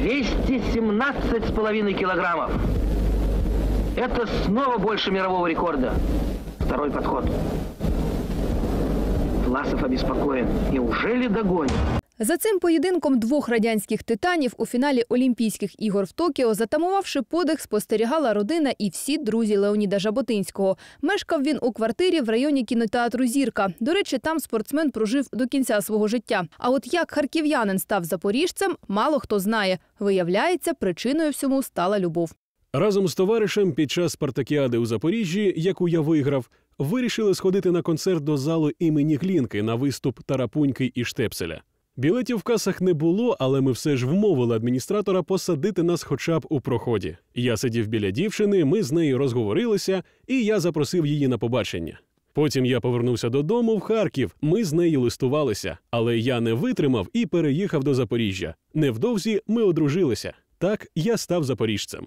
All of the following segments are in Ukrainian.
217,5 килограммов. Это снова больше мирового рекорда. Второй подход. Власов обеспокоен. Неужели догонит? За цим поєдинком двох радянських титанів у фіналі Олімпійських ігор в Токіо, затамувавши подих, спостерігала родина і всі друзі Леоніда Жаботинського. Мешкав він у квартирі в районі кінотеатру Зірка. До речі, там спортсмен прожив до кінця свого життя. А от як харків'янин став запоріжцем, мало хто знає. Виявляється, причиною всьому стала любов. Разом з товаришем під час спартакіади у Запоріжжі, яку я виграв, вирішили сходити на концерт до залу імені Глінки на виступ Тарапуньки і Штепселя. Білетів в касах не було, але ми все ж вмовили адміністратора посадити нас хоча б у проході. Я сидів біля дівчини, ми з нею розговорилися, і я запросив її на побачення. Потім я повернувся додому в Харків. Ми з нею листувалися, але я не витримав і переїхав до Запоріжжя. Невдовзі ми одружилися. Так я став запоріжцем.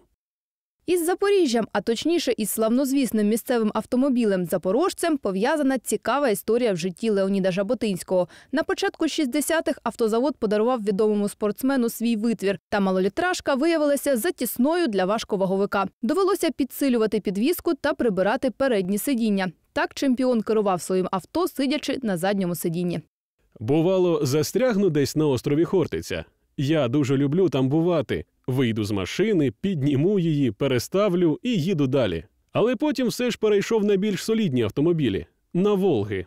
Із Запоріжжям, а точніше із славнозвісним місцевим автомобілем Запорожцем, пов'язана цікава історія в житті Леоніда Жаботинського. На початку 60-х автозавод подарував відомому спортсмену свій витвір, та малолітражка виявилася затісною для важковаговика. Довелося підсилювати підвіску та прибирати передні сидіння. Так чемпіон керував своїм авто, сидячи на задньому сидінні. Бувало, застрягну десь на острові Хортиця. Я дуже люблю там бувати. Вийду з машини, підніму її, переставлю і їду далі. Але потім все ж перейшов на більш солідні автомобілі на Волги.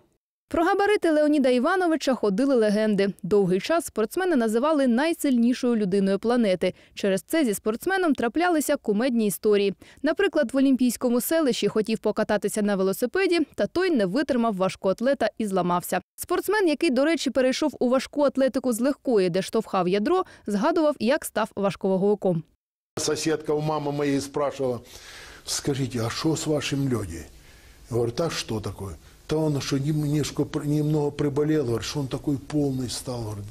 Про габарити Леоніда Івановича ходили легенди. Довгий час спортсмени називали найсильнішою людиною планети. Через це зі спортсменом траплялися кумедні історії. Наприклад, в Олімпійському селищі хотів покататися на велосипеді, та той не витримав важкоатлета і зламався. Спортсмен, який, до речі, перейшов у важку атлетику з легкої, де штовхав ядро, згадував, як став важковаговиком. Соседка у мамы моей спрашивала, скажите, а что с вашим Лёдей? Я говорю, а что такое? Да он что немножко, немного приболел, говорит, что он такой полный стал. Говорит.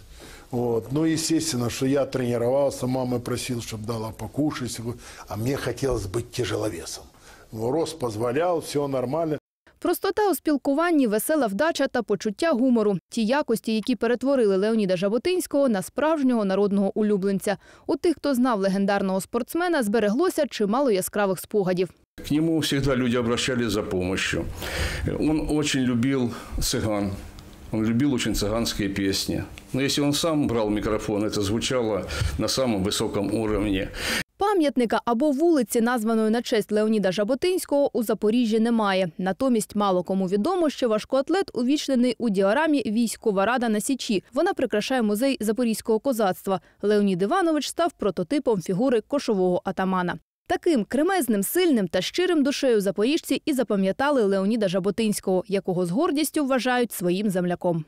Вот. Ну, естественно, что я тренировался, мама просил, чтобы дала покушать, а мне хотелось быть тяжеловесом. Рост позволял, все нормально. Простота у спілкуванні, весела вдача та почуття гумору – ті якості, які перетворили Леоніда Жаботинського на справжнього народного улюбленця. У тих, хто знав легендарного спортсмена, збереглося чимало яскравих спогадів. К нему всегда люди обращались за помощью. Он очень любил цыган. Он любил очень цыганские песни. Но если он сам брал микрофон, это звучало на самом высоком уровне. Пам'ятника або вулиці, названої на честь Леоніда Жаботинського, у Запоріжжі немає. Натомість мало кому відомо, що важкоатлет увічнений у діорамі «Військова рада на Січі». Вона прикрашає музей запорізького козацтва. Леонід Іванович став прототипом фігури кошового атамана. Таким кремезним, сильним та щирим душею запоріжці і запам'ятали Леоніда Жаботинського, якого з гордістю вважають своїм земляком.